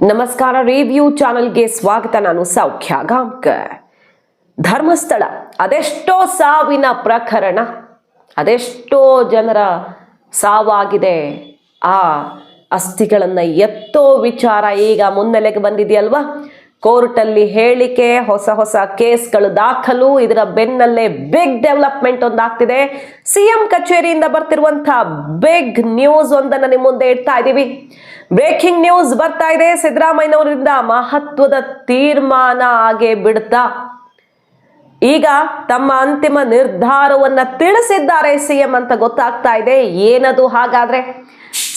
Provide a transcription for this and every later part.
ನಮಸ್ಕಾರ ರಿವ್ಯೂ ಚಾನಲ್ಗೆ ಸ್ವಾಗತ, ನಾನು ಸೌಖ್ಯ ಗಾಂಕರ್ ಧರ್ಮಸ್ಥಳ, ಅದೆಷ್ಟೋ ಸಾವಿನ ಪ್ರಕರಣ, ಅದೆಷ್ಟೋ ಜನರ ಸಾವಾಗಿದೆ. ಆ ಅಸ್ಥಿಗಳನ್ನು ಎತ್ತೋ ವಿಚಾರ ಈಗ ಮುನ್ನೆಲೆಗೆ ಬಂದಿದೆಯಲ್ವಾ? ಕೋರ್ಟಲ್ಲಿ ಹೇಳಿಕೆ, ಹೊಸ ಹೊಸ ಕೇಸ್ಗಳು ದಾಖಲು, ಇದರ ಬೆನ್ನಲ್ಲೇ ಬಿಗ್ ಡೆವಲಪ್ಮೆಂಟ್ ಒಂದಾಗ್ತಿದೆ. ಸಿಎಂ ಕಚೇರಿಯಿಂದ ಬರ್ತಿರುವಂತಹ ಬಿಗ್ ನ್ಯೂಸ್ ಒಂದನ್ನು ನಿಮ್ಮ ಮುಂದೆ ಇಡ್ತಾ ಇದ್ದೀವಿ ಬ್ರೇಕಿಂಗ್ ನ್ಯೂಸ್ ಬರ್ತಾ ಇದೆ. ಸಿದ್ದರಾಮಯ್ಯನವರಿಂದ ಮಹತ್ವದ ತೀರ್ಮಾನ ಆಗೇ ಬಿಡ್ತಾ. ಈಗ ತಮ್ಮ ಅಂತಿಮ ನಿರ್ಧಾರವನ್ನ ತಿಳಿಸಿದ್ದಾರೆ ಸಿಎಂ ಅಂತ ಗೊತ್ತಾಗ್ತಾ ಇದೆ. ಏನದು ಹಾಗಾದ್ರೆ?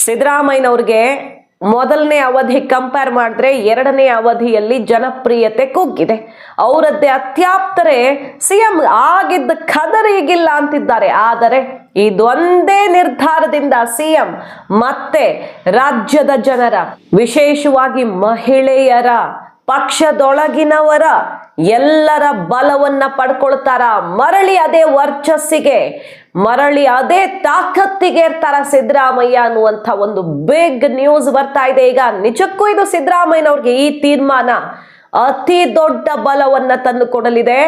ಸಿದ್ದರಾಮಯ್ಯನವ್ರಿಗೆ ಮೊದಲನೇ ಅವಧಿ ಕಂಪೇರ್ ಮಾಡಿದ್ರೆ ಎರಡನೇ ಅವಧಿಯಲ್ಲಿ ಜನಪ್ರಿಯತೆ ಕುಗ್ಗಿದೆ. ಅವರದ್ದೇ ಅತ್ಯಾಪ್ತರೆ ಸಿಎಂ ಆಗಿದ್ದ ಖದರಿಗಿಲ್ಲ ಅಂತಿದ್ದಾರೆ. ಆದರೆ ಇದೊಂದೇ ನಿರ್ಧಾರದಿಂದ ಸಿಎಂ ಮತ್ತೆ ರಾಜ್ಯದ ಜನರ, ವಿಶೇಷವಾಗಿ ಮಹಿಳೆಯರ, ಪಕ್ಷದೊಳಗಿನವರ ಎಲ್ಲರ ಬಲವನ್ನ ಪಡ್ಕೊಳ್ತಾರ. ಮರಳಿ ಅದೇ ವರ್ಚಸ್ಸಿಗೆ, ಮರಳಿ ಅದೇ ತಾಕತ್ತಿಗೆ ಇರ್ತಾರ ಸಿದ್ದರಾಮಯ್ಯ ಅನ್ನುವಂಥ ಒಂದು ಬಿಗ್ ನ್ಯೂಸ್ ಬರ್ತಾ ಇದೆ. ಈಗ ನಿಜಕ್ಕೂ ಇದು ಸಿದ್ದರಾಮಯ್ಯನವ್ರಿಗೆ ಈ ತೀರ್ಮಾನ ಅತಿ ದೊಡ್ಡ ಬಲವನ್ನ ತಂದು ಕೊಡಲಿದೆ.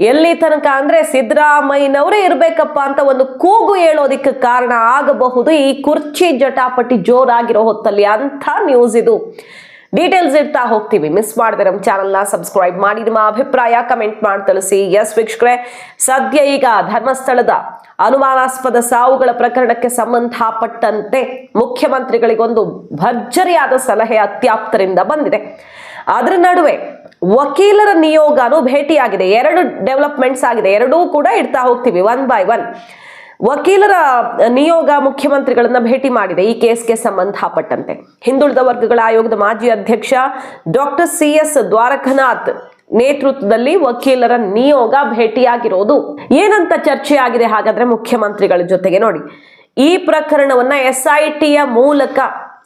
ಎಲ್ಲಿ ತನಕ ಅಂದ್ರೆ ಸಿದ್ದರಾಮಯ್ಯನವರೇ ಇರ್ಬೇಕಪ್ಪ ಅಂತ ಒಂದು ಕೂಗು ಹೇಳೋದಿಕ್ಕೆ ಕಾರಣ ಆಗಬಹುದು. ಈ ಕುರ್ಚಿ ಜಟಾಪಟಿ ಜೋರಾಗಿರೋ ಹೊತ್ತಲ್ಲಿ ಅಂತ ನ್ಯೂಸ್ ಇದು. ಡೀಟೇಲ್ಸ್ ಇಡ್ತಾ ಹೋಗ್ತೀವಿ. ಮಿಸ್ ಮಾಡಿದೆ ನಮ್ಮ ಚಾನಲ್ನ ಸಬ್ಸ್ಕ್ರೈಬ್ ಮಾಡಿ. ನಿಮ್ಮ ಅಭಿಪ್ರಾಯ ಕಮೆಂಟ್ ಮಾಡಿ ತಿಳಿಸಿ. ಎಸ್ ವೀಕ್ಷಕರೇ, ಸದ್ಯ ಈಗ ಧರ್ಮಸ್ಥಳದ ಅನುಮಾನಾಸ್ಪದ ಸಾವುಗಳ ಪ್ರಕರಣಕ್ಕೆ ಸಂಬಂಧಪಟ್ಟಂತೆ ಮುಖ್ಯಮಂತ್ರಿಗಳಿಗೊಂದು ಭರ್ಜರಿಯಾದ ಸಲಹೆ ಅತ್ಯಾಪ್ತರಿಂದ ಬಂದಿದೆ. ಅದರ ನಡುವೆ ವಕೀಲರ ನಿಯೋಗನು ಭೇಟಿಯಾಗಿದೆ. ಎರಡು ಡೆವಲಪ್ಮೆಂಟ್ಸ್ ಆಗಿದೆ. ಎರಡೂ ಕೂಡ ಇಡ್ತಾ ಹೋಗ್ತೀವಿ ಒನ್ ಬೈ ಒನ್ ವಕೀಲರ ನಿಯೋಗ ಮುಖ್ಯಮಂತ್ರಿಗಳನ್ನ ಭೇಟಿ ಮಾಡಿದೆ ಈ ಕೇಸ್ಗೆ ಸಂಬಂಧಪಟ್ಟಂತೆ. ಹಿಂದುಳಿದ ವರ್ಗಗಳ ಆಯೋಗದ ಮಾಜಿ ಅಧ್ಯಕ್ಷ ಡಾಕ್ಟರ್ ಸಿ ಎಸ್ ದ್ವಾರಕನಾಥ್ ನೇತೃತ್ವದಲ್ಲಿ ವಕೀಲರ ನಿಯೋಗ ಭೇಟಿಯಾಗಿರೋದು. ಏನಂತ ಚರ್ಚೆ ಆಗಿದೆ ಹಾಗಾದ್ರೆ ಮುಖ್ಯಮಂತ್ರಿಗಳ ಜೊತೆಗೆ ನೋಡಿ. ಈ ಪ್ರಕರಣವನ್ನ ಎಸ್ ಐ ಮೂಲಕ,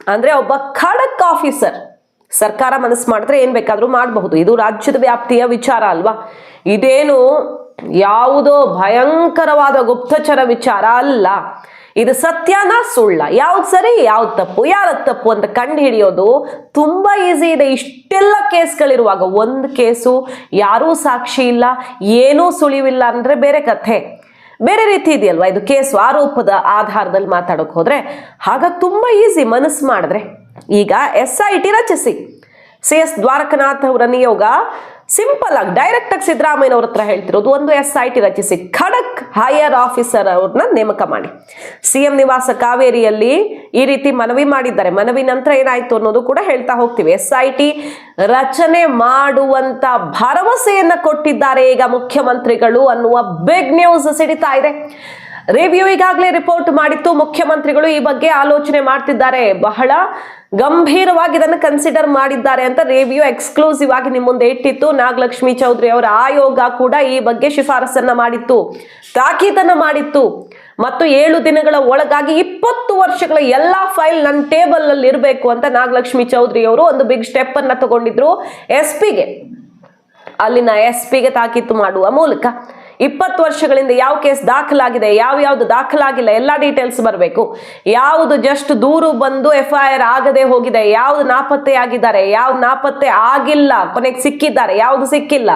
ಅಂದ್ರೆ ಒಬ್ಬ ಖಡಕ್ ಆಫೀಸರ್ ಸರ್ಕಾರ ಮನಸ್ಸು ಮಾಡಿದ್ರೆ ಏನು ಬೇಕಾದರೂ ಮಾಡಬಹುದು. ಇದು ರಾಜ್ಯದ ವ್ಯಾಪ್ತಿಯ ವಿಚಾರ ಅಲ್ವಾ? ಇದೇನು ಯಾವುದೋ ಭಯಂಕರವಾದ ಗುಪ್ತಚರ ವಿಚಾರ ಅಲ್ಲ. ಇದು ಸತ್ಯನ ಸುಳ್ಳ. ಯಾವ್ದು ಸರಿ, ಯಾವ್ದು ತಪ್ಪು ಯಾರ ತಪ್ಪು ಅಂತ ಕಂಡು ಹಿಡಿಯೋದು ತುಂಬಾ ಈಸಿ ಇದೆ. ಇಷ್ಟೆಲ್ಲ ಕೇಸ್ಗಳಿರುವಾಗ ಒಂದು ಕೇಸು ಯಾರೂ ಸಾಕ್ಷಿ ಇಲ್ಲ, ಏನೂ ಸುಳಿವಿಲ್ಲ ಅಂದ್ರೆ ಬೇರೆ ಕಥೆ. ಬೇರೆ ರೀತಿ ಇದೆಯಲ್ವಾ? ಇದು ಕೇಸು ಆರೋಪದ ಆಧಾರದಲ್ಲಿ ಮಾತಾಡೋಕೆ ಹೋದರೆ. ಹಾಗಾಗಿ ತುಂಬಾ ಈಸಿ ಮನಸ್ಸು ಮಾಡಿದ್ರೆ. ಈಗ ಎಸ್ ಐ ಟಿ ರಚಿಸಿ ಸಿ ಎಸ್ ದ್ವಾರಕನಾಥ್ ಅವರ ನಿಯೋಗ ಸಿಂಪಲ್ ಆಗಿ ಡೈರೆಕ್ಟ್ ಆಗಿ ಸಿದ್ದರಾಮಯ್ಯನವ್ರ ಹತ್ರ ಹೇಳ್ತಿರೋದು ಒಂದು ಎಸ್ ಐ ಟಿ ರಚಿಸಿ ಖಡಕ್ ಹೈಯರ್ ಆಫೀಸರ್ ಅವ್ರನ್ನ ನೇಮಕ ಮಾಡಿ. ಸಿಎಂ ನಿವಾಸ ಕಾವೇರಿಯಲ್ಲಿ ಈ ರೀತಿ ಮನವಿ ಮಾಡಿದ್ದಾರೆ. ಮನವಿ ನಂತರ ಏನಾಯ್ತು ಅನ್ನೋದು ಕೂಡ ಹೇಳ್ತಾ ಹೋಗ್ತೀವಿ. ಎಸ್ ಐ ಟಿ ರಚನೆ ಮಾಡುವಂತ ಭರವಸೆಯನ್ನ ಕೊಟ್ಟಿದ್ದಾರೆ ಈಗ ಮುಖ್ಯಮಂತ್ರಿಗಳು ಅನ್ನುವ ಬಿಗ್ ನ್ಯೂಸ್ ಸಿಡಿತಾ ಇದೆ. ರಿವ್ಯೂ ಈಗಾಗಲೇ ರಿಪೋರ್ಟ್ ಮಾಡಿತ್ತು. ಮುಖ್ಯಮಂತ್ರಿಗಳು ಈ ಬಗ್ಗೆ ಆಲೋಚನೆ ಮಾಡ್ತಿದ್ದಾರೆ. ಬಹಳ ಗಂಭೀರವಾಗಿ ಇದನ್ನು ಕನ್ಸಿಡರ್ ಮಾಡಿದ್ದಾರೆ ಅಂತ ರಿವ್ಯೂ ಎಕ್ಸ್ಕ್ಲೂಸಿವ್ ಆಗಿ ನಿಮ್ಮ ಮುಂದೆ ಇಟ್ಟಿತ್ತು. ನಾಗಲಕ್ಷ್ಮಿ ಚೌಧರಿ ಅವರ ಆಯೋಗ ಕೂಡ ಈ ಬಗ್ಗೆ ಶಿಫಾರಸನ್ನ ಮಾಡಿತ್ತು. ತಾಕೀತನ್ನ ಮಾಡಿತ್ತು. ಮತ್ತು ಏಳು ದಿನಗಳ ಒಳಗಾಗಿ ಇಪ್ಪತ್ತು ವರ್ಷಗಳ ಎಲ್ಲಾ ಫೈಲ್ ನನ್ನ ಟೇಬಲ್ ಅಲ್ಲಿ ಇರಬೇಕು ಅಂತ ನಾಗಲಕ್ಷ್ಮಿ ಚೌಧರಿ ಅವರು ಒಂದು ಬಿಗ್ ಸ್ಟೆಪ್ ಅನ್ನ ತಗೊಂಡಿದ್ರು. ಎಸ್ ಪಿಗೆ ಅಲ್ಲಿನ ಎಸ್ ಪಿಗೆ ತಾಕೀತು ಮಾಡುವ ಮೂಲಕ. ಇಪ್ಪತ್ತು ವರ್ಷಗಳಿಂದ ಯಾವ ಕೇಸ್ ದಾಖಲಾಗಿದೆ, ಯಾವ ಯಾವ್ದು ದಾಖಲಾಗಿಲ್ಲ, ಎಲ್ಲ ಡೀಟೇಲ್ಸ್ ಬರಬೇಕು. ಯಾವುದು ಜಸ್ಟ್ ದೂರು ಬಂದು ಎಫ್ ಐ ಆರ್ ಆಗದೆ ಹೋಗಿದೆ, ಯಾವ್ದು ನಾಪತ್ತೆ ಆಗಿದ್ದಾರೆ ಯಾವ್ದು ನಾಪತ್ತೆ ಆಗಿಲ್ಲ, ಕೊನೆಗೆ ಸಿಕ್ಕಿದ್ದಾರೆ, ಯಾವ್ದು ಸಿಕ್ಕಿಲ್ಲ.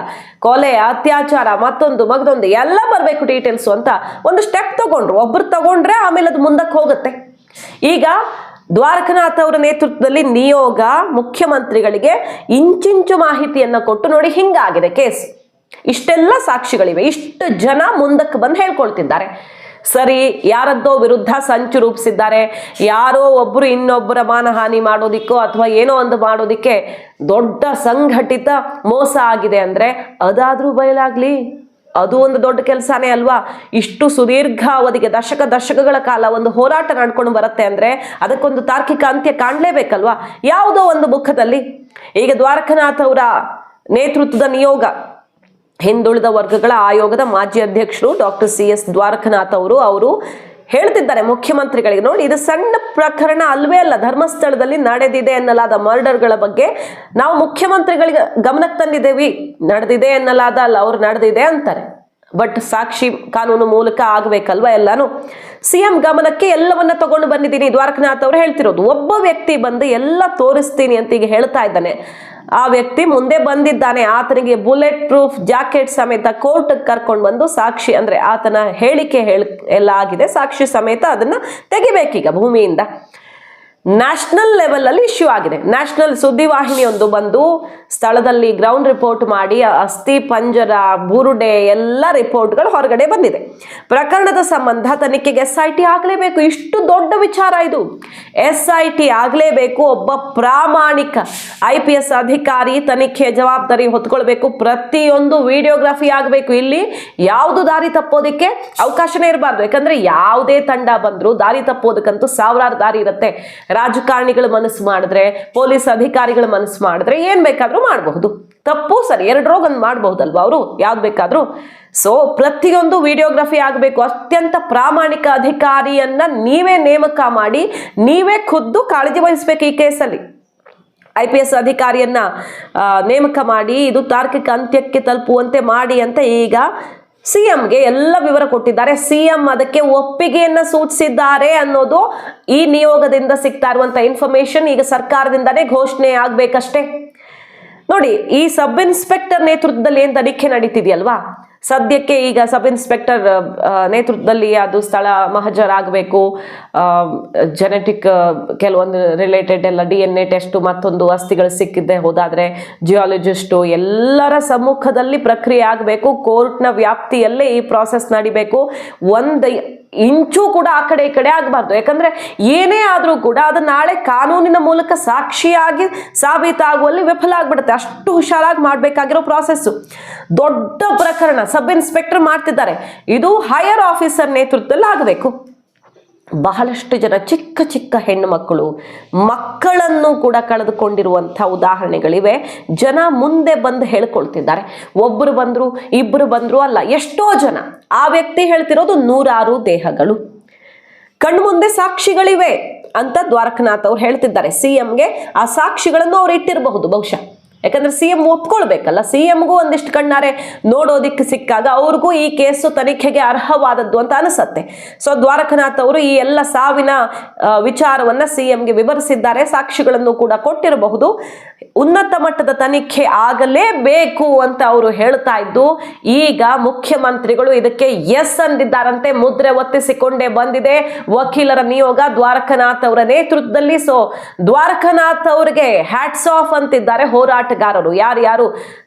ಕೊಲೆ, ಅತ್ಯಾಚಾರ, ಮತ್ತೊಂದು, ಮಗದೊಂದು, ಎಲ್ಲ ಬರಬೇಕು ಡೀಟೇಲ್ಸ್ ಅಂತ ಒಂದು ಸ್ಟೆಪ್ ತಗೊಂಡ್ರು. ಒಬ್ರು ತಗೊಂಡ್ರೆ ಆಮೇಲೆ ಅದು ಮುಂದಕ್ಕೆ ಹೋಗುತ್ತೆ. ಈಗ ದ್ವಾರಕನಾಥ್ ಅವರ ನೇತೃತ್ವದಲ್ಲಿ ನಿಯೋಗ ಮುಖ್ಯಮಂತ್ರಿಗಳಿಗೆ ಇಂಚಿಂಚು ಮಾಹಿತಿಯನ್ನ ಕೊಟ್ಟು ನೋಡಿ ಹಿಂಗಾಗಿದೆ ಕೇಸ್. ಇಷ್ಟೆಲ್ಲ ಸಾಕ್ಷಿಗಳಿವೆ. ಇಷ್ಟು ಜನ ಮುಂದಕ್ಕೆ ಬಂದು ಹೇಳ್ಕೊಳ್ತಿದ್ದಾರೆ. ಸರಿ, ಯಾರದ್ದೋ ವಿರುದ್ಧ ಸಂಚು ರೂಪಿಸಿದ್ದಾರೆ. ಯಾರೋ ಒಬ್ಬರು ಇನ್ನೊಬ್ಬರ ಮಾನಹಾನಿ ಮಾಡೋದಿಕ್ಕೋ ಅಥವಾ ಏನೋ ಒಂದು ಮಾಡೋದಿಕ್ಕೆ ದೊಡ್ಡ ಸಂಘಟಿತ ಮೋಸ ಆಗಿದೆ ಅಂದ್ರೆ ಅದಾದರೂ ಬಯಲಾಗಲಿ. ಅದು ಒಂದು ದೊಡ್ಡ ಕೆಲಸನೇ ಅಲ್ವಾ? ಇಷ್ಟು ಸುದೀರ್ಘ ಅವಧಿಗೆ ದಶಕ ದಶಕಗಳ ಕಾಲ ಒಂದು ಹೋರಾಟ ನಡ್ಕೊಂಡು ಬರುತ್ತೆ ಅಂದ್ರೆ ಅದಕ್ಕೊಂದು ತಾರ್ಕಿಕ ಅಂತ್ಯ ಕಾಣಲೇಬೇಕಲ್ವಾ? ಯಾವುದೋ ಒಂದು ಮುಖದಲ್ಲಿ. ಈಗ ದ್ವಾರಕನಾಥ್ ಅವರ ನೇತೃತ್ವದ ನಿಯೋಗ ಹಿಂದುಳಿದ ವರ್ಗಗಳ ಆಯೋಗದ ಮಾಜಿ ಅಧ್ಯಕ್ಷರು ಡಾಕ್ಟರ್ ಸಿ ಎಸ್ ದ್ವಾರಕನಾಥ್ ಅವರು ಅವರು ಹೇಳ್ತಿದ್ದಾರೆ ಮುಖ್ಯಮಂತ್ರಿಗಳಿಗೆ. ನೋಡಿ, ಇದು ಸಣ್ಣ ಪ್ರಕರಣ ಅಲ್ವೇ ಅಲ್ಲ, ಧರ್ಮಸ್ಥಳದಲ್ಲಿ ನಡೆದಿದೆ ಎನ್ನಲಾದ ಮರ್ಡರ್ಗಳ ಬಗ್ಗೆ ನಾವು ಮುಖ್ಯಮಂತ್ರಿಗಳಿಗೆ ಗಮನಕ್ಕೆ ತಂದಿದ್ದೇವೆ. ನಡೆದಿದೆ ಎನ್ನಲಾದ ಅಲ್ಲ, ಅವ್ರು ನಡೆದಿದೆ ಅಂತಾರೆ. ಬಟ್ ಸಾಕ್ಷಿ ಕಾನೂನು ಮೂಲಕ ಆಗ್ಬೇಕಲ್ವಾ ಎಲ್ಲಾನು? ಸಿಎಂ ಗಮನಕ್ಕೆ ಎಲ್ಲವನ್ನ ತಗೊಂಡು ಬಂದಿದ್ದೀನಿ. ದ್ವಾರಕನಾಥ್ ಅವರು ಹೇಳ್ತಿರೋದು, ಒಬ್ಬ ವ್ಯಕ್ತಿ ಬಂದು ಎಲ್ಲ ತೋರಿಸ್ತೀನಿ ಅಂತ ಈಗ ಹೇಳ್ತಾ ಇದ್ದಾನೆ. ಆ ವ್ಯಕ್ತಿ ಮುಂದೆ ಬಂದಿದ್ದಾನೆ. ಆತನಿಗೆ ಬುಲೆಟ್ ಪ್ರೂಫ್, ಜಾಕೆಟ್ ಸಮೇತ ಕೋರ್ಟ್ ಕರ್ಕೊಂಡು ಬಂದು ಸಾಕ್ಷಿ ಅಂದ್ರೆ ಆತನ ಹೇಳಿಕೆ ಹೇಳ ಎಲ್ಲ ಆಗಿದೆ. ಸಾಕ್ಷಿ ಸಮೇತ ಅದನ್ನ ತೆಗಿಬೇಕೀಗ ಭೂಮಿಯಿಂದ. ನ್ಯಾಷನಲ್ ಲೆವೆಲ್ ಅಲ್ಲಿ ಇಶ್ಯೂ ಆಗಿದೆ. ನ್ಯಾಷನಲ್ ಸುದ್ದಿವಾಹಿನಿಯೊಂದು ಬಂದು ಸ್ಥಳದಲ್ಲಿ ಗ್ರೌಂಡ್ ರಿಪೋರ್ಟ್ ಮಾಡಿ ಅಸ್ಥಿ, ಪಂಜರ, ಬುರುಡೆ ಎಲ್ಲ ರಿಪೋರ್ಟ್ಗಳು ಹೊರಗಡೆ ಬಂದಿದೆ. ಪ್ರಕರಣದ ಸಂಬಂಧ ತನಿಖೆಗೆ ಎಸ್ ಐ ಟಿ ಆಗಲೇಬೇಕು. ಇಷ್ಟು ದೊಡ್ಡ ವಿಚಾರ ಇದು. ಎಸ್ ಐ ಟಿ ಆಗಲೇಬೇಕು. ಒಬ್ಬ ಪ್ರಾಮಾಣಿಕ ಐ ಪಿ ಎಸ್ ಅಧಿಕಾರಿ ತನಿಖೆ ಜವಾಬ್ದಾರಿ ಹೊತ್ಕೊಳ್ಬೇಕು. ಪ್ರತಿಯೊಂದು ವಿಡಿಯೋಗ್ರಫಿ ಆಗಬೇಕು. ಇಲ್ಲಿ ಯಾವುದು ದಾರಿ ತಪ್ಪೋದಕ್ಕೆ ಅವಕಾಶನೇ ಇರಬಾರ್ದು. ಯಾಕಂದ್ರೆ ಯಾವುದೇ ತಂಡ ಬಂದರೂ ದಾರಿ ತಪ್ಪೋದಕ್ಕಂತೂ ಸಾವಿರಾರು ದಾರಿ ಇರುತ್ತೆ. ರಾಜಕಾರಣಿಗಳು ಮನಸ್ಸು ಮಾಡಿದ್ರೆ, ಪೊಲೀಸ್ ಅಧಿಕಾರಿಗಳು ಮನಸ್ಸು ಮಾಡಿದ್ರೆ ಏನ್ ಬೇಕಾದ್ರೂ ಮಾಡಬಹುದು. ತಪ್ಪು ಸರಿ ಎರಡರೋಗ ಒಂದು ಮಾಡಬಹುದಲ್ವಾ ಅವರು? ಯಾವ್ದು ಬೇಕಾದರೂ. ಸೊ ಪ್ರತಿಯೊಂದು ವಿಡಿಯೋಗ್ರಫಿ ಆಗಬೇಕು. ಅತ್ಯಂತ ಪ್ರಾಮಾಣಿಕ ಅಧಿಕಾರಿಯನ್ನ ನೀವೇ ನೇಮಕ ಮಾಡಿ, ನೀವೇ ಖುದ್ದು ಕಾಳಜಿ ವಹಿಸ್ಬೇಕು ಈ ಕೇಸಲ್ಲಿ. ಐ ಪಿ ಎಸ್ ಅಧಿಕಾರಿಯನ್ನ ನೇಮಕ ಮಾಡಿ, ಇದು ತಾರ್ಕಿಕ ಅಂತ್ಯಕ್ಕೆ ತಲುಪುವಂತೆ ಮಾಡಿ ಅಂತ ಈಗ ಸಿಎಂಗೆ ಎಲ್ಲ ವಿವರ ಕೊಟ್ಟಿದ್ದಾರೆ. ಸಿಎಂ ಅದಕ್ಕೆ ಒಪ್ಪಿಗೆಯನ್ನ ಸೂಚಿಸಿದ್ದಾರೆ ಅನ್ನೋದು ಈ ನಿಯೋಗದಿಂದ ಸಿಗ್ತಾ ಇರುವಂತ ಇನ್ಫಾರ್ಮೇಶನ್ ಈಗ ಸರ್ಕಾರದಿಂದನೇ ಘೋಷಣೆ ಆಗ್ಬೇಕಷ್ಟೇ. ನೋಡಿ, ಈ ಸಬ್ ಇನ್ಸ್ಪೆಕ್ಟರ್ ನೇತೃತ್ವದಲ್ಲಿ ಏನ್ ತನಿಖೆ ನಡೀತಿದೆಯಲ್ವಾ? ಸದ್ಯಕ್ಕೆ ಈಗ ಸಬ್ ಇನ್ಸ್ಪೆಕ್ಟರ್ ನೇತೃತ್ವದಲ್ಲಿ ಅದು ಸ್ಥಳ ಮಹಜರಾಗಬೇಕು. ಜೆನೆಟಿಕ್ ಕೆಲವೊಂದು ರಿಲೇಟೆಡ್ ಎಲ್ಲ ಡಿ ಎನ್ ಎ ಟೆಸ್ಟು ಮತ್ತೊಂದು ಅಸ್ಥಿಗಳು ಸಿಕ್ಕಿದ್ದೆ ಹೋದಾದರೆ ಜಿಯಾಲಜಿಸ್ಟು ಎಲ್ಲರ ಸಮ್ಮುಖದಲ್ಲಿ ಪ್ರಕ್ರಿಯೆ ಆಗಬೇಕು ಕೋರ್ಟ್ನ ವ್ಯಾಪ್ತಿಯಲ್ಲೇ ಈ ಪ್ರಾಸೆಸ್ ನಡಿಬೇಕು. ಒಂದು ಇಂಚು ಕೂಡ ಆ ಕಡೆ ಈ ಕಡೆ ಆಗಬಾರ್ದು. ಯಾಕಂದ್ರೆ ಏನೇ ಆದರೂ ಕೂಡ ಅದು ನಾಳೆ ಕಾನೂನಿನ ಮೂಲಕ ಸಾಕ್ಷಿಯಾಗಿ ಸಾಬೀತಾಗುವಲ್ಲಿ ವಿಫಲ ಆಗ್ಬಿಡುತ್ತೆ. ಅಷ್ಟು ಹುಷಾರಾಗಿ ಮಾಡಬೇಕಾಗಿರೋ ಪ್ರಾಸೆಸ್ಸು ದೊಡ್ಡ ಪ್ರಕರಣ, ಸಬ್ ಇನ್ಸ್ಪೆಕ್ಟರ್ ಮಾಡ್ತಿದ್ದಾರೆ. ಇದು ಹೈಯರ್ ಆಫೀಸರ್ ನೇತೃತ್ವದಲ್ಲಿ ಆಗಬೇಕು ಬಹಳಷ್ಟು ಜನ ಚಿಕ್ಕ ಚಿಕ್ಕ ಹೆಣ್ಣು ಮಕ್ಕಳು ಮಕ್ಕಳನ್ನು ಕೂಡ ಕಳೆದುಕೊಂಡಿರುವಂಥ ಉದಾಹರಣೆಗಳಿವೆ. ಜನ ಮುಂದೆ ಬಂದು ಹೇಳ್ಕೊಳ್ತಿದ್ದಾರೆ. ಒಬ್ಬರು ಬಂದರು ಇಬ್ಬರು ಬಂದರು ಅಲ್ಲ, ಎಷ್ಟೋ ಜನ. ಆ ವ್ಯಕ್ತಿ ಹೇಳ್ತಿರೋದು ನೂರಾರು ದೇಹಗಳು. ಕಣ್ಮುಂದೆ ಸಾಕ್ಷಿಗಳಿವೆ ಅಂತ ದ್ವಾರಕನಾಥ್ ಅವ್ರು ಹೇಳ್ತಿದ್ದಾರೆ. ಸಿ ಎಂಗೆ ಆ ಸಾಕ್ಷಿಗಳನ್ನು ಅವ್ರು ಇಟ್ಟಿರಬಹುದು ಬಹುಶಃ. ಯಾಕಂದ್ರೆ ಸಿ ಎಂ ಒಪ್ಕೊಳ್ಬೇಕಲ್ಲ ಸಿ ಎಂಗೂ ಒಂದಿಷ್ಟು ಕಣ್ಣಾರೆ ನೋಡೋದಿಕ್ಕೆ ಸಿಕ್ಕಾಗ ಅವ್ರಿಗೂ ಈ ಕೇಸು ತನಿಖೆಗೆ ಅರ್ಹವಾದದ್ದು ಅಂತ ಅನಿಸತ್ತೆ. ಸೊ ದ್ವಾರಕನಾಥ್ ಅವರು ಈ ಎಲ್ಲ ಸಾವಿನ ವಿಚಾರವನ್ನ ಸಿ ಎಂಗೆ ವಿವರಿಸಿದ್ದಾರೆ, ಸಾಕ್ಷಿಗಳನ್ನು ಕೂಡ ಕೊಟ್ಟಿರಬಹುದು. ಉನ್ನತ ಮಟ್ಟದ ತನಿಖೆ ಆಗಲೇಬೇಕು ಅಂತ ಅವರು ಹೇಳ್ತಾ ಇದ್ದು, ಈಗ ಮುಖ್ಯಮಂತ್ರಿಗಳು ಇದಕ್ಕೆ ಎಸ್ ಅಂದಿದ್ದಾರಂತೆ, ಮುದ್ರೆ ಒತ್ತಿಸಿಕೊಂಡೇ ಬಂದಿದೆ, ವಕೀಲರ ನಿಯೋಗ ದ್ವಾರಕನಾಥ್ ಅವರ ನೇತೃತ್ವದಲ್ಲಿ. ಸೊ ದ್ವಾರಕನಾಥ್ ಅವರಿಗೆ ಹ್ಯಾಟ್ಸ್ ಆಫ್ ಅಂತಿದ್ದಾರೆ ಹೋರಾಟಗಾರರು ಯಾರ್ಯಾರು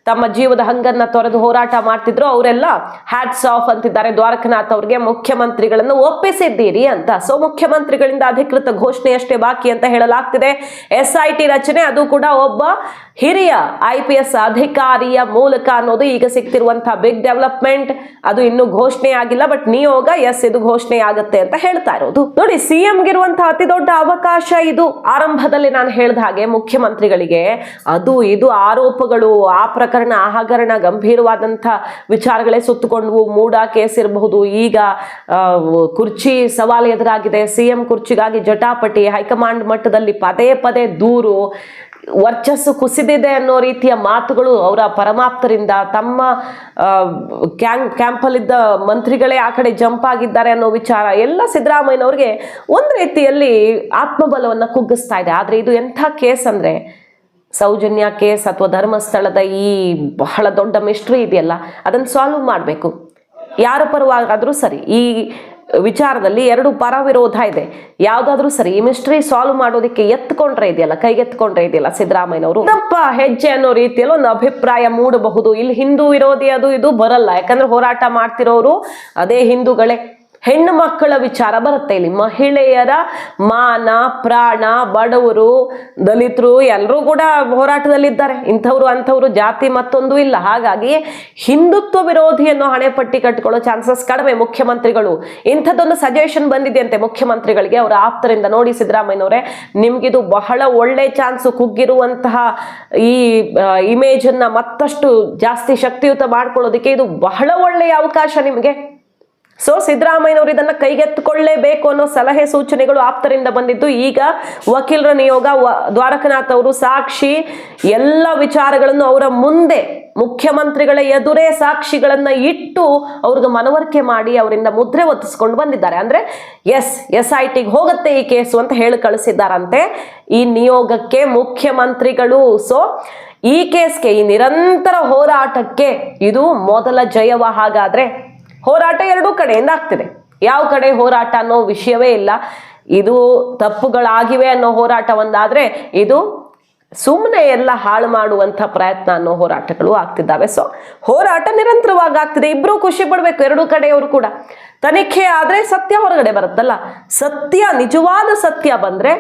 ತಮ್ಮ ಜೀವದ ಹಂಗನ್ನ ತೊರೆದು ಹೋರಾಟ ಮಾಡ್ತಿದ್ರು. ಅವರೆಲ್ಲ ಹ್ಯಾಟ್ಸ್ ಆಫ್ ಅಂತಿದ್ದಾರೆ. ದ್ವಾರಕನಾಥ್ ಅವ್ರಿಗೆ ಮುಖ್ಯಮಂತ್ರಿಗಳನ್ನು ಒಪ್ಪಿಸಿದ್ದೀರಿ ಅಂತ. ಸೊ ಮುಖ್ಯಮಂತ್ರಿಗಳಿಂದ ಅಧಿಕೃತ ಘೋಷಣೆ ಅಷ್ಟೇ ಬಾಕಿ ಅಂತ ಹೇಳಲಾಗ್ತಿದೆ. ಎಸ್ ರಚನೆ, ಅದು ಕೂಡ ಒಬ್ಬ ಹಿರಿಯ ಐ ಪಿ ಅಧಿಕಾರಿಯ ಮೂಲಕ ಅನ್ನೋದು ಈಗ ಸಿಗ್ತಿರುವಂತಹ ಬಿಗ್ ಡೆವಲಪ್ಮೆಂಟ್ ಅದು ಇನ್ನೂ ಘೋಷಣೆ ಆಗಿಲ್ಲ ಬಟ್ ನಿಯೋಗ ಎಸ್ ಇದು ಘೋಷಣೆ ಆಗುತ್ತೆ ಅಂತ ಹೇಳ್ತಾ ಇರೋದು. ನೋಡಿ ಸಿಎಂ ಗಿರುವಂತಹ ಅತಿ ದೊಡ್ಡ ಅವಕಾಶ ಇದು. ಆರಂಭದಲ್ಲಿ ನಾನು ಹೇಳಿದ ಹಾಗೆ ಮುಖ್ಯಮಂತ್ರಿಗಳಿಗೆ ಅದು, ಇದು ಆರೋಪಗಳು ಆ ಪ್ರಕರಣ ಹಗರಣ ಗಂಭೀರವಾದಂಥ ವಿಚಾರಗಳೇ ಸುತ್ತಕೊಂಡ್ವು ಮೂಡ ಕೇಸ್ ಇರಬಹುದು. ಈಗ ಕುರ್ಚಿ ಸವಾಲು ಎದುರಾಗಿದೆ. ಸಿಎಂ ಕುರ್ಚಿಗಾಗಿ ಜಟಾಪಟಿ, ಹೈಕಮಾಂಡ್ ಮಟ್ಟದಲ್ಲಿ ಪದೇ ಪದೇ ದೂರು, ವರ್ಚಸ್ಸು ಕುಸಿದಿದೆ ಅನ್ನೋ ರೀತಿಯ ಮಾತುಗಳು ಅವರ ಪರಮಾಪ್ತರಿಂದ ತಮ್ಮ ಕ್ಯಾಂ ಕ್ಯಾಂಪ್, ಕ್ಯಾಂಪಲ್ಲಿದ್ದ ಮಂತ್ರಿಗಳೇ ಆ ಕಡೆ ಜಂಪ್ ಆಗಿದ್ದಾರೆ ಅನ್ನೋ ವಿಚಾರ. ಎಲ್ಲ ಸಿದ್ದರಾಮಯ್ಯನವ್ರಿಗೆ ಒಂದು ರೀತಿಯಲ್ಲಿ ಆತ್ಮಬಲವನ್ನು ಕುಗ್ಗಿಸ್ತಾ ಇದೆ. ಆದರೆ ಇದು ಎಂಥ ಕೇಸ್ ಅಂದರೆ ಸೌಜನ್ಯ ಕೇಸ್ ಅಥವಾ ಧರ್ಮಸ್ಥಳದ ಈ ಬಹಳ ದೊಡ್ಡ ಮಿಸ್ಟ್ರಿ ಇದೆಯಲ್ಲ, ಅದನ್ನು ಸಾಲ್ವ್ ಮಾಡಬೇಕು. ಯಾರ ಪರವಾಗಾದರೂ ಸರಿ, ಈ ವಿಚಾರದಲ್ಲಿ ಎರಡು ಪರ ವಿರೋಧ ಇದೆ. ಯಾವ್ದಾದ್ರೂ ಸರಿ, ಈ ಮಿಸ್ಟ್ರಿ ಸಾಲ್ವ್ ಮಾಡೋದಕ್ಕೆ ಎತ್ಕೊಂಡ್ರೆ ಇದೆಯಲ್ಲ, ಕೈಗೆತ್ಕೊಂಡ್ರೆ ಇದೆಯಲ್ಲ ಸಿದ್ದರಾಮಯ್ಯನವರು? ತಪ್ಪ ಹೆಜ್ಜೆ ಅನ್ನೋ ರೀತಿಯಲ್ಲಿ ಒಂದು ಅಭಿಪ್ರಾಯ ಮೂಡಬಹುದು. ಇಲ್ಲಿ ಹಿಂದೂ ವಿರೋಧಿ ಅದು ಇದು ಬರಲ್ಲ. ಯಾಕಂದ್ರೆ ಹೋರಾಟ ಮಾಡ್ತಿರೋರು ಅದೇ ಹಿಂದೂಗಳೇ. ಹೆಣ್ಣು ಮಕ್ಕಳ ವಿಚಾರ ಬರುತ್ತೆ ಇಲ್ಲಿ. ಮಹಿಳೆಯರ ಮಾನ, ಪ್ರಾಣ, ಬಡವರು, ದಲಿತರು ಎಲ್ಲರೂ ಕೂಡ ಹೋರಾಟದಲ್ಲಿದ್ದಾರೆ. ಇಂಥವ್ರು, ಅಂಥವ್ರು ಜಾತಿ ಮತ್ತೊಂದು ಇಲ್ಲ. ಹಾಗಾಗಿ ಹಿಂದುತ್ವ ವಿರೋಧಿ ಅನ್ನೋ ಹಣೆಪಟ್ಟಿ ಕಟ್ಕೊಳ್ಳೋ ಚಾನ್ಸಸ್ ಕಡಿಮೆ ಮುಖ್ಯಮಂತ್ರಿಗಳು. ಇಂಥದ್ದೊಂದು ಸಜೆಷನ್ ಬಂದಿದೆಯಂತೆ ಮುಖ್ಯಮಂತ್ರಿಗಳಿಗೆ. ಅವರ ಆಪ್ತರಿಂದ ನೋಡಿ ಸಿದ್ದರಾಮಯ್ಯನವರೇ, ನಿಮ್ಗಿದು ಬಹಳ ಒಳ್ಳೆ ಚಾನ್ಸ್ ಕುಗ್ಗಿರುವಂತಹ ಈ ಇಮೇಜ್ ಅನ್ನ ಮತ್ತಷ್ಟು ಜಾಸ್ತಿ ಶಕ್ತಿಯುತ ಮಾಡ್ಕೊಳ್ಳೋದಕ್ಕೆ ಇದು ಬಹಳ ಒಳ್ಳೆಯ ಅವಕಾಶ ನಿಮಗೆ. ಸೊ ಸಿದ್ದರಾಮಯ್ಯನವರು ಇದನ್ನ ಕೈಗೆತ್ತಿಕೊಳ್ಳಲೇಬೇಕು ಅನ್ನೋ ಸಲಹೆ ಸೂಚನೆಗಳು ಆಪ್ತರಿಂದ ಬಂದಿದ್ದು. ಈಗ ವಕೀಲರ ನಿಯೋಗ ದ್ವಾರಕನಾಥ್ ಅವರು ಸಾಕ್ಷಿ, ಎಲ್ಲ ವಿಚಾರಗಳನ್ನು ಅವರ ಮುಂದೆ ಮುಖ್ಯಮಂತ್ರಿಗಳ ಎದುರೇ ಸಾಕ್ಷಿಗಳನ್ನ ಇಟ್ಟು ಅವ್ರಿಗೆ ಮನವರಿಕೆ ಮಾಡಿ ಅವರಿಂದ ಮುದ್ರೆ ಒತ್ತಿಸ್ಕೊಂಡು ಬಂದಿದ್ದಾರೆ. ಅಂದ್ರೆ, ಎಸ್ ಎಸ್ ಐ ಟಿಗೆ ಹೋಗುತ್ತೆ ಈ ಕೇಸು ಅಂತ ಹೇಳಿ ಕಳಿಸಿದ್ದಾರಂತೆ ಈ ನಿಯೋಗಕ್ಕೆ ಮುಖ್ಯಮಂತ್ರಿಗಳು. ಸೊ, ಈ ಕೇಸ್ಗೆ ಈ ನಿರಂತರ ಹೋರಾಟಕ್ಕೆ ಇದು ಮೊದಲ ಜಯವ ಹಾಗಾದ್ರೆ ಹೋರಾಟ ಎರಡೂ ಕಡೆಯಿಂದ ಆಗ್ತಿದೆ. ಯಾವ ಕಡೆ ಹೋರಾಟ ಅನ್ನೋ ವಿಷಯವೇ ಇಲ್ಲ. ಇದು ತಪ್ಪುಗಳಾಗಿವೆ ಅನ್ನೋ ಹೋರಾಟ ಒಂದಾದರೆ ಇದು ಸುಮ್ಮನೆ ಎಲ್ಲ ಹಾಳು ಮಾಡುವಂಥ ಪ್ರಯತ್ನ ಅನ್ನೋ ಹೋರಾಟಗಳು ಆಗ್ತಿದ್ದಾವೆ. ಸೊ ಹೋರಾಟ ನಿರಂತರವಾಗಿ ಆಗ್ತಿದೆ. ಇಬ್ಬರೂ ಖುಷಿ ಪಡ್ಬೇಕು, ಎರಡೂ ಕಡೆಯವರು ಕೂಡ. ತನಿಖೆ ಆದರೆ ಸತ್ಯ ಹೊರಗಡೆ ಬರುತ್ತಲ್ಲ. ಸತ್ಯ, ನಿಜವಾದ ಸತ್ಯ ಬಂದ್ರೆ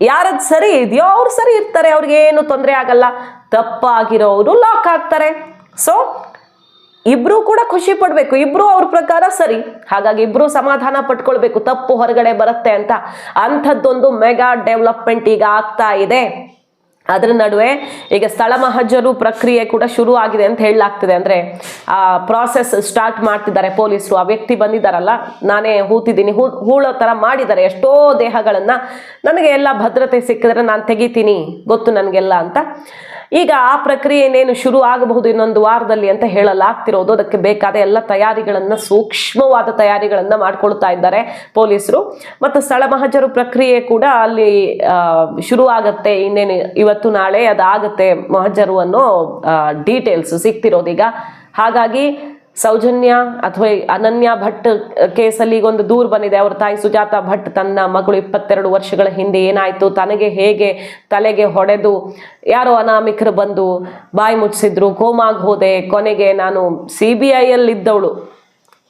ಯಾರದ್ ಸರಿ ಇದೆಯೋ ಅವ್ರು ಸರಿ ಇರ್ತಾರೆ. ಅವ್ರಿಗೆ ಏನು ತೊಂದರೆ ಆಗಲ್ಲ. ತಪ್ಪಾಗಿರೋರು ಲಾಕ್ ಆಗ್ತಾರೆ. ಸೊ ಇಬ್ರು ಕೂಡ ಖುಷಿ ಪಡ್ಬೇಕು. ಇಬ್ರು ಅವ್ರ ಪ್ರಕಾರ ಸರಿ. ಹಾಗಾಗಿ ಇಬ್ರು ಸಮಾಧಾನ ಪಟ್ಕೊಳ್ಬೇಕು. ತಪ್ಪು ಹೊರಗಡೆ ಬರುತ್ತೆ ಅಂತ ಅಂಥದ್ದೊಂದು ಮೆಗಾ ಡೆವಲಪ್ಮೆಂಟ್ ಈಗ ಆಗ್ತಾ ಇದೆ. ಅದ್ರ ನಡುವೆ ಈಗ ಸ್ಥಳ ಮಹಜರು ಪ್ರಕ್ರಿಯೆ ಕೂಡ ಶುರು ಆಗಿದೆ ಅಂತ ಹೇಳಲಾಗ್ತಿದೆ. ಅಂದ್ರೆ, ಆ ಪ್ರಾಸೆಸ್ ಸ್ಟಾರ್ಟ್ ಮಾಡ್ತಿದ್ದಾರೆ ಪೊಲೀಸರು. ಆ ವ್ಯಕ್ತಿ ಬಂದಿದ್ದಾರಲ್ಲ, ನಾನೇ ಹೂತಿದ್ದೀನಿ, ಹೂ, ಹೂಳೋ ಥರ ಮಾಡಿದ್ದಾರೆ. ಎಷ್ಟೋ ದೇಹಗಳನ್ನ ನನಗೆ ಎಲ್ಲ ಭದ್ರತೆ ಸಿಕ್ಕಿದ್ರೆ ನಾನು ತೆಗಿತೀನಿ, ಗೊತ್ತು ನನಗೆಲ್ಲ ಅಂತ. ಈಗ ಆ ಪ್ರಕ್ರಿಯೆ ಇನ್ನೇನು ಶುರು ಆಗಬಹುದು ಇನ್ನೊಂದು ವಾರದಲ್ಲಿ ಅಂತ ಹೇಳಲಾಗ್ತಿರೋದು. ಅದಕ್ಕೆ ಬೇಕಾದ ಎಲ್ಲ ತಯಾರಿಗಳನ್ನ, ಸೂಕ್ಷ್ಮವಾದ ತಯಾರಿಗಳನ್ನ ಮಾಡ್ಕೊಳ್ತಾ ಇದ್ದಾರೆ ಪೊಲೀಸರು. ಮತ್ತು ಸ್ಥಳ ಮಹಜರು ಪ್ರಕ್ರಿಯೆ ಕೂಡ ಅಲ್ಲಿ ಶುರು ಆಗತ್ತೆ. ಇನ್ನೇನು ಇವತ್ತು ನಾಳೆ ಅದಾಗತ್ತೆ ಮಹಜರು ಅನ್ನೋ ಡೀಟೇಲ್ಸ್ ಸಿಗ್ತಿರೋದೀಗ ಹಾಗಾಗಿ ಸೌಜನ್ಯ ಅಥವಾ ಅನನ್ಯ ಭಟ್ ಕೇಸಲ್ಲಿ ಒಂದು ದೂರು ಬಂದಿದೆ. ಅವ್ರ ತಾಯಿ ಸುಜಾತ ಭಟ್ ತನ್ನ ಮಗಳು ಇಪ್ಪತ್ತೆರಡು ವರ್ಷಗಳ ಹಿಂದೆ ಏನಾಯ್ತು? ತನಗೆ ಹೇಗೆ ತಲೆಗೆ ಹೊಡೆದು ಯಾರೋ ಅನಾಮಿಕರು ಬಂದು ಬಾಯಿ ಮುಚ್ಚಿಸಿದ್ರು ಕೋಮಾಗ್ ಹೋದೆ. ಕೊನೆಗೆ ನಾನು ಸಿ ಬಿ ಐಯಲ್ಲಿ ಇದ್ದವಳು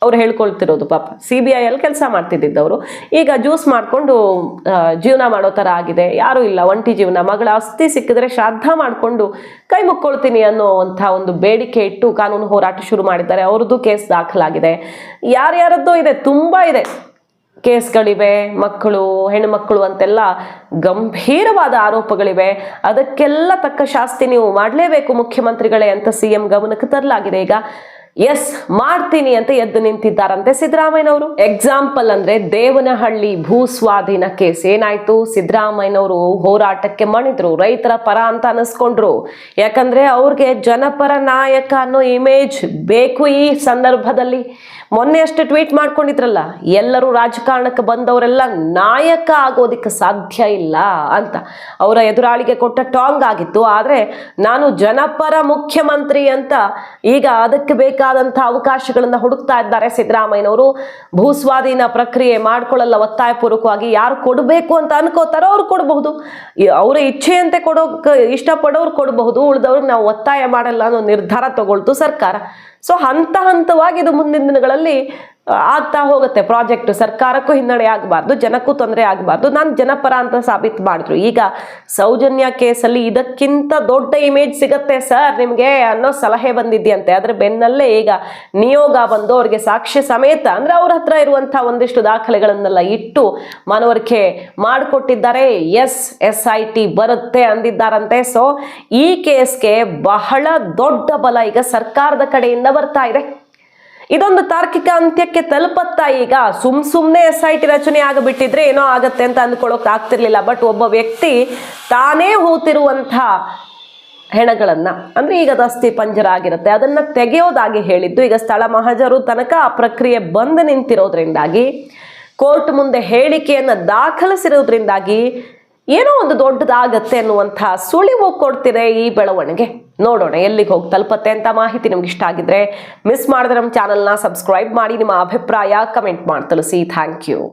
ಅವ್ರು ಹೇಳ್ಕೊಳ್ತಿರೋದು ಪಾಪ. ಸಿ ಬಿ ಐಯಲ್ಲಿ ಕೆಲಸ ಮಾಡ್ತಿದ್ದವರು ಈಗ ಜ್ಯೂಸ್ ಮಾಡಿಕೊಂಡು ಜೀವನ ಮಾಡೋ ಥರ ಆಗಿದೆ. ಯಾರೂ ಇಲ್ಲ, ಒಂಟಿ ಜೀವನ. ಮಗಳ ಅಸ್ತಿ ಸಿಕ್ಕಿದ್ರೆ ಶ್ರಾದ್ದ ಮಾಡಿಕೊಂಡು ಕೈ ಮುಕ್ಕೊಳ್ತೀನಿ ಅನ್ನೋವಂಥ ಒಂದು ಬೇಡಿಕೆ ಇಟ್ಟು ಕಾನೂನು ಹೋರಾಟ ಶುರು ಮಾಡಿದ್ದಾರೆ. ಅವ್ರದ್ದು ಕೇಸ್ ದಾಖಲಾಗಿದೆ. ಯಾರ್ಯಾರದ್ದು ಇದೆ, ತುಂಬ ಇದೆ. ಕೇಸ್ಗಳಿವೆ, ಮಕ್ಕಳು ಹೆಣ್ಣುಮಕ್ಕಳು ಅಂತೆಲ್ಲ ಗಂಭೀರವಾದ ಆರೋಪಗಳಿವೆ. ಅದಕ್ಕೆಲ್ಲ ತಕ್ಕ ಶಾಸ್ತಿ ನೀವು ಮಾಡಲೇಬೇಕು ಮುಖ್ಯಮಂತ್ರಿಗಳೇ ಅಂತ ಸಿ ಎಂ ಗಮನಕ್ಕೆ ತರಲಾಗಿದೆ. ಈಗ ಎಸ್, ಮಾಡ್ತೀನಿ ಅಂತ ಎದ್ದು ನಿಂತಿದ್ದಾರಂತೆ ಸಿದ್ದರಾಮಯ್ಯನವರು. ಎಕ್ಸಾಂಪಲ್ ಅಂದ್ರೆ ದೇವನಹಳ್ಳಿ ಭೂ ಸ್ವಾಧೀನ ಕೇಸ್. ಏನಾಯ್ತು? ಸಿದ್ದರಾಮಯ್ಯನವರು ಹೋರಾಟಕ್ಕೆ ಮಣಿದ್ರು, ರೈತರ ಪರ ಅಂತ ಅನಿಸ್ಕೊಂಡ್ರು. ಯಾಕಂದ್ರೆ ಅವ್ರಿಗೆ ಜನಪರ ನಾಯಕ ಅನ್ನೋ ಇಮೇಜ್ ಬೇಕು ಈ ಸಂದರ್ಭದಲ್ಲಿ. ಮೊನ್ನೆ ಅಷ್ಟೇ ಟ್ವೀಟ್ ಮಾಡ್ಕೊಂಡಿದ್ರಲ್ಲ, ಎಲ್ಲರೂ ರಾಜಕಾರಣಕ್ಕೆ ಬಂದವರೆಲ್ಲ ನಾಯಕ ಆಗೋದಿಕ್ಕೆ ಸಾಧ್ಯ ಇಲ್ಲ ಅಂತ. ಅವರ ಎದುರಾಳಿಗೆ ಕೊಟ್ಟ ಟಾಂಗ್ ಆಗಿತ್ತು. ಆದರೆ ನಾನು ಜನಪರ ಮುಖ್ಯಮಂತ್ರಿ ಅಂತ ಈಗ ಅದಕ್ಕೆ ಬೇಕಾದಂಥ ಅವಕಾಶಗಳನ್ನು ಹುಡುಕ್ತಾ ಇದ್ದಾರೆ ಸಿದ್ದರಾಮಯ್ಯನವರು. ಭೂಸ್ವಾಧೀನ ಪ್ರಕ್ರಿಯೆ ಮಾಡ್ಕೊಳ್ಳಲ್ಲ ಒತ್ತಾಯಪೂರ್ವಕವಾಗಿ. ಯಾರು ಕೊಡಬೇಕು ಅಂತ ಅನ್ಕೋತಾರೋ ಅವ್ರು ಕೊಡಬಹುದು. ಅವರ ಇಚ್ಛೆಯಂತೆ ಕೊಡೋಕೆ ಇಷ್ಟಪಡೋರು ಕೊಡಬಹುದು. ಉಳಿದವ್ರಿಗೆ ನಾವು ಒತ್ತಾಯ ಮಾಡಲ್ಲ ಅನ್ನೋ ನಿರ್ಧಾರ ತಗೊಳ್ತು ಸರ್ಕಾರ. ಸೊ ಹಂತ ಹಂತವಾಗಿ ಇದು ಮುಂದಿನ ದಿನಗಳಲ್ಲಿ ಆಗ್ತಾ ಹೋಗುತ್ತೆ. ಪ್ರಾಜೆಕ್ಟ್ ಸರ್ಕಾರಕ್ಕೂ ಹಿನ್ನಡೆ ಆಗಬಾರ್ದು, ಜನಕ್ಕೂ ತೊಂದರೆ ಆಗಬಾರ್ದು. ನಾನು ಜನಪರ ಅಂತ ಸಾಬೀತು ಮಾಡಿದ್ರು. ಈಗ ಸೌಜನ್ಯ ಕೇಸಲ್ಲಿ ಇದಕ್ಕಿಂತ ದೊಡ್ಡ ಇಮೇಜ್ ಸಿಗತ್ತೆ ಸರ್ ನಿಮಗೆ ಅನ್ನೋ ಸಲಹೆ ಬಂದಿದ್ಯಂತೆ. ಅದ್ರ ಬೆನ್ನಲ್ಲೇ ಈಗ ನಿಯೋಗ ಬಂದು ಅವ್ರಿಗೆ ಸಾಕ್ಷ್ಯ ಸಮೇತ, ಅಂದ್ರೆ ಅವ್ರ ಹತ್ರ ಇರುವಂತಹ ಒಂದಿಷ್ಟು ದಾಖಲೆಗಳನ್ನೆಲ್ಲ ಇಟ್ಟು ಮನವರಿಕೆ ಮಾಡಿಕೊಟ್ಟಿದ್ದಾರೆ. ಎಸ್ ಎಸ್ ಐ ಟಿ ಬರುತ್ತೆ ಅಂದಿದ್ದಾರಂತೆ. ಸೊ ಈ ಕೇಸ್ಗೆ ಬಹಳ ದೊಡ್ಡ ಬಲ ಈಗ ಸರ್ಕಾರದ ಕಡೆಯಿಂದ ಬರ್ತಾ ಇದೆ. ಇದೊಂದು ತಾರ್ಕಿಕ ಅಂತ್ಯಕ್ಕೆ ತಲುಪತ್ತಾ ಈಗ. ಸುಮ್ ಸುಮ್ನೆ ಎಸ್ ಐ ಟಿ ರಚನೆ ಆಗಿಬಿಟ್ಟಿದ್ರೆ ಏನೋ ಆಗತ್ತೆ ಅಂತ ಅಂದ್ಕೊಳ್ಳೋಕೆ ಆಗ್ತಿರ್ಲಿಲ್ಲ. ಬಟ್ ಒಬ್ಬ ವ್ಯಕ್ತಿ ತಾನೇ ಹೂತಿರುವಂಥ ಹೆಣಗಳನ್ನ, ಅಂದ್ರೆ ಈಗ ಅಸ್ಥಿ ಪಂಜರ ಆಗಿರುತ್ತೆ ಅದನ್ನ ತೆಗೆಯೋದಾಗಿ ಹೇಳಿದ್ದು, ಈಗ ಸ್ಥಳ ಮಹಜರು ತನಕ ಆ ಪ್ರಕ್ರಿಯೆ ಬಂದು ನಿಂತಿರೋದ್ರಿಂದಾಗಿ, ಕೋರ್ಟ್ ಮುಂದೆ ಹೇಳಿಕೆಯನ್ನು ದಾಖಲಿಸಿರೋದ್ರಿಂದಾಗಿ ಏನೋ ಒಂದು ದೊಡ್ಡದಾಗತ್ತೆ ಅನ್ನುವಂಥ ಸುಳಿವು ಕೊಡ್ತಿದೆ ಈ ಬೆಳವಣಿಗೆ. ನೋಡೋಣ, ಎಲ್ಲಿಗೆ ಹೋಗಿ ತಲುಪತ್ತೆ ಅಂತ ಮಾಹಿತಿ ನಿಮ್ಗೆ ಇಷ್ಟ ಆಗಿದ್ರೆ ಮಿಸ್ ಮಾಡಿದ್ರೆ ನಮ್ಮ ಚಾನಲ್ನ ಸಬ್ಸ್ಕ್ರೈಬ್ ಮಾಡಿ, ನಿಮ್ಮ ಅಭಿಪ್ರಾಯ ಕಮೆಂಟ್ ಮಾಡಿ, ತಿಳಿಸಿ. Thank you